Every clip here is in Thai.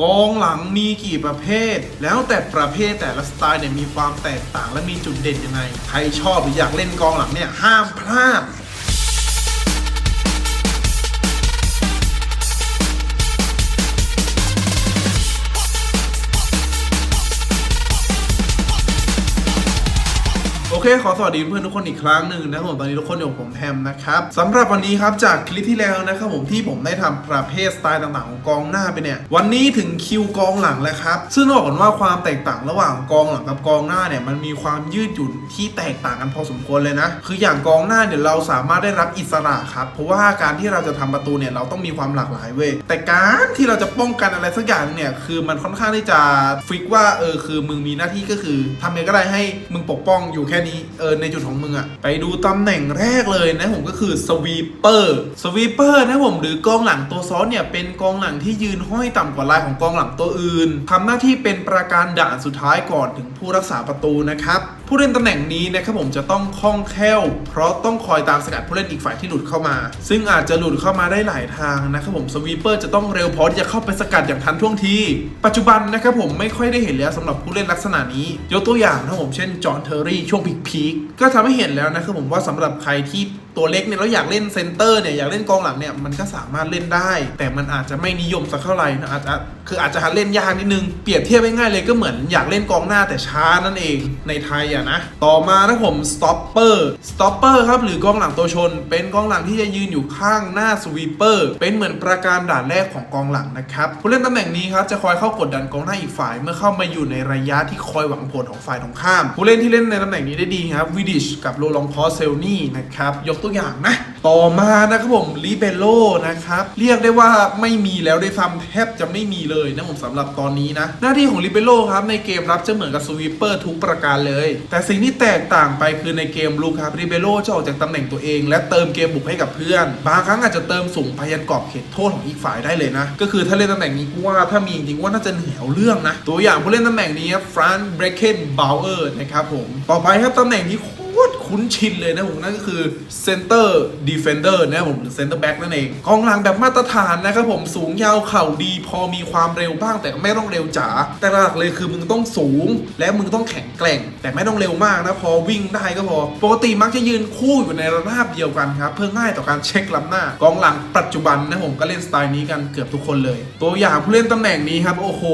กองหลังมีกี่ประเภท แล้วแต่ประเภทแต่ละสไตล์เนี่ยมีความแตกต่างและมีจุดเด่นยังไง ใครชอบหรืออยากเล่นกองหลังเนี่ยห้ามพลาด เคขอสวัสดีเพื่อนทุกคนอีกครั้งหนึ่งนะครับผมตอนนี้ทุกคนอยู่กับผมแฮมนะครับสำหรับวันนี้ครับจากคลิปที่แล้วนะครับผมที่ผมได้ทำประเภทสไตล์ต่างๆของกองหน้าไปเนี่ยวันนี้ถึงคิวกองหลังแล้วครับซึ่งต้องบอกก่อนว่าความแตกต่างระหว่างกองหลังกับกองหน้าเนี่ยมันมีความยืดหยุ่นที่แตกต่างกันพอสมควรเลยนะคืออย่างกองหน้าเนี่ยเราสามารถได้รับอิสระครับเพราะว่าการที่เราจะทำประตูเนี่ยเราต้องมีความหลากหลายเว้ยแต่การที่เราจะป้องกันอะไรสักอย่างเนี่ยคือมันค่อนข้างที่จะฟิกว่าเออคือมึงมีหน้าที่ก็คือทำยังไงก็ได้ให้มึงปกป้องอยู่แค่นี้เออในจุดของมึงอะไปดูตำแหน่งแรกเลยนะผมก็คือสวีปเปอร์สวีปเปอร์นะผมหรือกองหลังตัวซ้อนเนี่ยเป็นกองหลังที่ยืนห้อยต่ำกว่าลายของกองหลังตัวอื่นทำหน้าที่เป็นประการด่านสุดท้ายก่อนถึงผู้รักษาประตูนะครับ ผู้เล่นตำแหน่งนี้นะครับผมจะต้องคล่องแคล่ว เพราะต้องคอยตามสกัดผู้เล่นอีกฝ่ายที่หลุดเข้ามา ซึ่งอาจจะหลุดเข้ามาได้หลายทางนะครับผมสวีปเปอร์จะต้องเร็วพอที่จะเข้าไปสกัดอย่างทันท่วงที ปัจจุบันนะครับผมไม่ค่อยได้เห็นแล้วสำหรับผู้เล่นลักษณะนี้ ยกตัวอย่างนะครับผมเช่นจอห์นเทอร์รี่ช่วงพีคๆก็ทำให้เห็นแล้วนะครับผมว่าสำหรับใครที่ตัวเล็กเนี่ยแล้วอยากเล่นเซนเตอร์เนี่ยอยากเล่นกองหลังเนี่ยมันก็สามารถเล่นได้ แต่มันอาจจะไม่นิยมสักเท่าไหร่นะอาจจะคืออาจจะเล่นยากนิดนึง เปรียบเทียบง่ายๆเลยก็เหมือนอยากเล่นกองหน้าแต่ช้านั่นเองในไทยอะนะ ต่อมานะผมสต็อปเปอร์สต็อปเปอร์ครับหรือกองหลังตัวชน เป็นกองหลังที่จะยืนอยู่ข้างหน้าสวีปเปอร์เป็นเหมือนประการด่านแรกของกองหลังนะครับผู้เล่นตำแหน่งนี้ครับจะคอยเข้ากดดันกองหน้าอีกฝ่าย เมื่อเข้ามาอยู่ในระยะที่คอยหวังผลของฝ่ายตรงข้าม ผู้เล่นที่เล่นในตำแหน่งนี้ได้ดีครับวิดิชกับโรลองพอเซลนี่นะครับยกตัวอย่างนะ ต่อมานะครับผมลิเบโลนะครับ เรียกได้ว่าไม่มีแล้วด้วยซ้ำแทบจะไม่มีเลยนะผมสำหรับตอนนี้นะ หน้าที่ของลิเบโลครับในเกมรับจะเหมือนกับสวีปเปอร์ทุกประการเลย แต่สิ่งที่แตกต่างไปคือในเกมลุกครับลิเบโลจะออกจากตำแหน่งตัวเอง และเติมเกมบุกให้กับเพื่อน บางครั้งอาจจะเติมสูงไปยันกรอบเขตโทษของอีกฝ่ายได้เลยนะ ก็คือถ้าเล่นตำแหน่งนี้กูว่าถ้ามีจริงว่าน่าจะเหนียวเรื่องนะ ตัวอย่างผู้เล่นตำแหน่งนี้ฟรานเบรเคนบาวเออร์นะครับผมต่อไปครับตำแหน่งนี้โคตร คุ้นชินเลยนะผมนั่นก็คือ Center Defender นะครับผมหรือ Center Back นั่นเองกองหลังแบบมาตรฐานนะครับผมสูงยาวเข่าดีพอมีความเร็วบ้างแต่ไม่ต้องเร็วจ๋าแต่หลักเลยคือมึงต้องสูง และมึงต้องแข็งแกร่ง แต่ไม่ต้องเร็วมากนะพอวิ่งได้ก็พอ ปกติมักจะยืนคู่อยู่ในระนาบเดียวกันครับเพื่อง่ายต่อการเช็คล้ำหน้ากองหลังปัจจุบันนะผมก็เล่นสไตล์นี้กันเกือบทุกคนเลย ตัวอย่างผู้เล่นตำแหน่งนี้ครับโอ้โห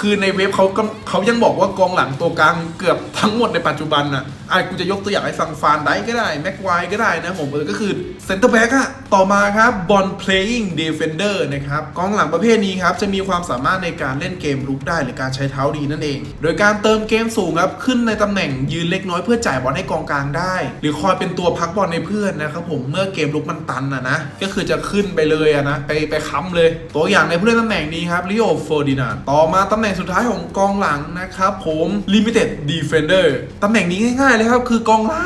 คือในเว็บเขาก็เขายังบอกว่ากองหลังตัวกลางเกือบทั้งหมดในปัจจุบันน่ะอะกูจะยกตัวอย่างให้ฟังฟานได้ก็ได้ แม็กไวก็ได้นะผมเออก็คือเซนเตอร์แบ็กอะต่อมาครับบอลเพลย์ g ด e เ d นเดอร์นะครับกองหลังประเภทนี้ครับจะมีความสามารถในการเล่นเกมรุกได้หรือการใช้เท้าดีนั่นเอง โดยการเติมเกมสูงครับขึ้นในตำแหน่งยืนเล็กน้อยเพื่อจ่ายบอลให้กองกลางได้ หรือคอยเป็นตัวพักบอลในเพื่อนนะครับผมเมื่อเกมลุกมันตันอะนะก็คือจะขึ้นไปเลยอะนะไปไปค้ำเลย ตัวอย่างในผู้เล่นตำแหน่งนี้ครับลิโอเฟอร์ดินานต่อมาตำแหน่งสุดท้ายของกองหลังนะครับผม Limited Defender ตำแหน่งนี้ง่ายๆเลยครับคือกองหลั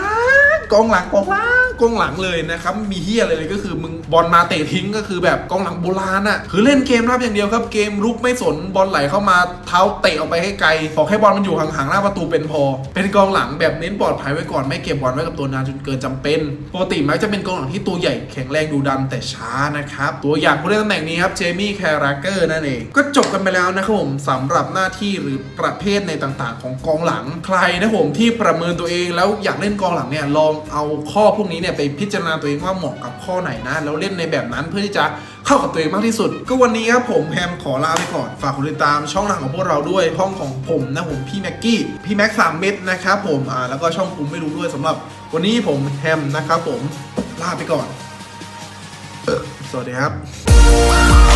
งกองหลังกองหลังกองหลังเลยนะครับม่มีเฮียอะไรเลยก็คือมึง บอลมาเตะทิ้งก็คือแบบกองหลังโบราณอะคือเล่นเกมรับอย่างเดียวครับเกมรุกไม่สนบอลไหลเข้ามาเท้าเตะออกไปให้ไกลขอแค่บอลมันอยู่ห่างๆหน้าประตูเป็นพอ เป็นกองหลังแบบเน้นปลอดภัยไว้ก่อนไม่เก็บบอลไว้กับตัวนานจนเกินจำเป็นปกติมักจะเป็นกองหลังที่ตัวใหญ่แข็งแรงดูดันแต่ช้านะครับตัวอย่างผู้เล่นตำแหน่งนี้ครับเจมี่แคราเกอร์นั่นเองก็จบกันไปแล้วนะครับผมสำหรับหน้าที่หรือประเภทในต่างๆ ของกองหลังใครนะผมที่ประเมินตัวเองแล้วอยากเล่นกองหลังเนี่ยลองเอาข้อพวกนี้เนี่ยไปพิจารณาตัวเองว่าเหมาะกับข้อไหนนะแล้วเล่นในแบบนั้น เพื่อที่จะเข้ากับตัวเองมากที่สุด ก็วันนี้ครับผมแฮมขอลาไปก่อน ฝากกดติดตามช่องทางของพวกเราด้วยห้องของผมนะผมพี่แม็กกี้พี่แม็กสามเม็ดนะครับผมอ่าแล้วก็ช่องปุ่มไม่รู้ด้วยสำหรับ วันนี้ผมแฮมนะครับผมลาไปก่อนสวัสดีครับ